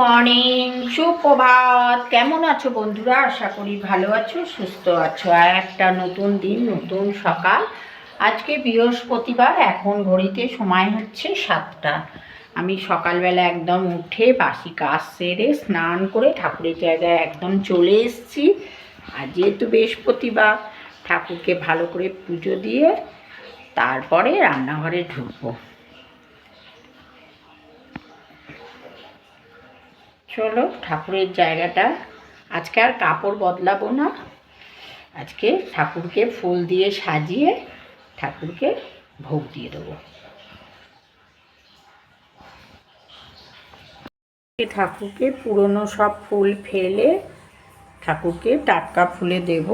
Morning, সুপ্রভাত। কেমন আছো বন্ধুরা? আশা করি ভালো আছো, সুস্থ আছো। আর একটা নতুন দিন, নতুন সকাল। আজকে বৃহস্পতিবার, এখন ঘড়িতে সময় হচ্ছে সাতটা। আমি সকালবেলা একদম উঠে বাসি কাজ সেরে স্নান করে ঠাকুরের জায়গায় একদম চলে এসেছি। আর যেহেতু বৃহস্পতিবার, ঠাকুরকে ভালো করে পুজো দিয়ে তারপরে রান্নাঘরে ঢুকবো। চলো ঠাকুরের জায়গাটা। আজকে আর কাপড় বদলাবো না। আজকে ঠাকুরকে ফুল দিয়ে সাজিয়ে ঠাকুরকে ভোগ দিয়ে দেবো। ঠাকুরকে পুরনো সব ফুল ফেলে ঠাকুরকে টাটকা ফুলে দেব।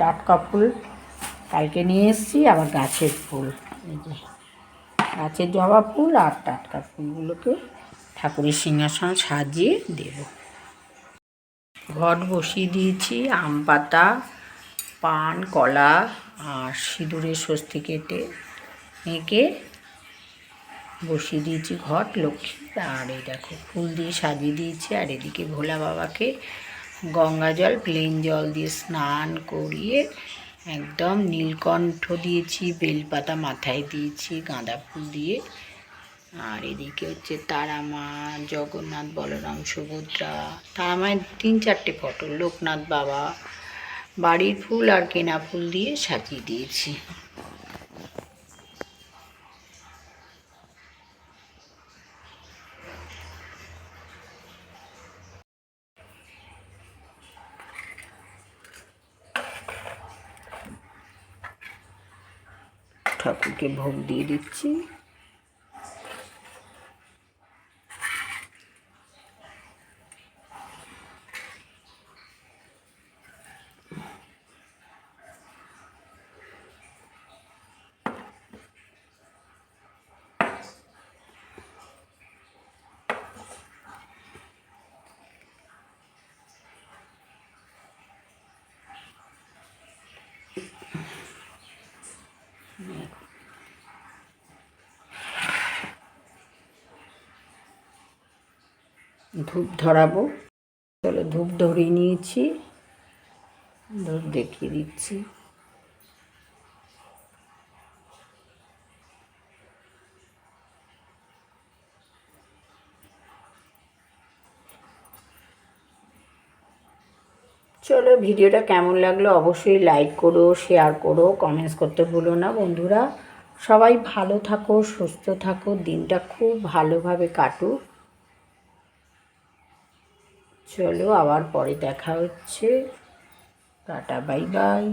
টাটকা ফুল কালকে নিয়ে এসেছি, আবার গাছের ফুল। গাছের জবা ফুল আর টাটকা ফুলগুলোকে ঠাকুরের সিংহাসন সাজিয়ে দেব। ঘট বসিয়ে দিয়েছি আম পাতা, পান, কলা আর সিঁদুরের স্বস্তি কেটে এঁকে বসিয়ে দিয়েছি ঘট, লক্ষ্মী। আর এই দেখো, ফুল দিয়ে সাজিয়ে দিয়েছি। আর এদিকে ভোলা বাবাকে গঙ্গা জল, প্লেন জল দিয়ে স্নান করিয়ে একদম নীলকণ্ঠ দিয়েছি, বেলপাতা মাথায় দিয়েছি, গাঁদা ফুল দিয়ে। আর এদিকে হচ্ছে তারা মা জগন্নাথ, বলরাম, সুভদ্রা তারা মায়ের তিন চারটে ফটো লোকনাথ বাবা, বাড়ির ফুল আর কেনা ফুল দিয়ে সাজিয়ে দিয়েছি। ঠাকুরকে ভোগ দিয়ে দিচ্ছি। ধূপ ধরাবো। চলো ধূপ ধরিয়ে নিয়েছি। ধূপ দেখিয়ে দিচ্ছি। চলো ভিডিওটা কেমন লাগল অবশ্যই লাইক করো শেয়ার করো কমেন্টস করতে ভুলো না বন্ধুরা। সবাই ভালো থাকো, সুস্থ থাকো, দিনটা খুব ভালোভাবে কাটুক। চলো আবার পরে দেখা হচ্ছে। Tata bye bye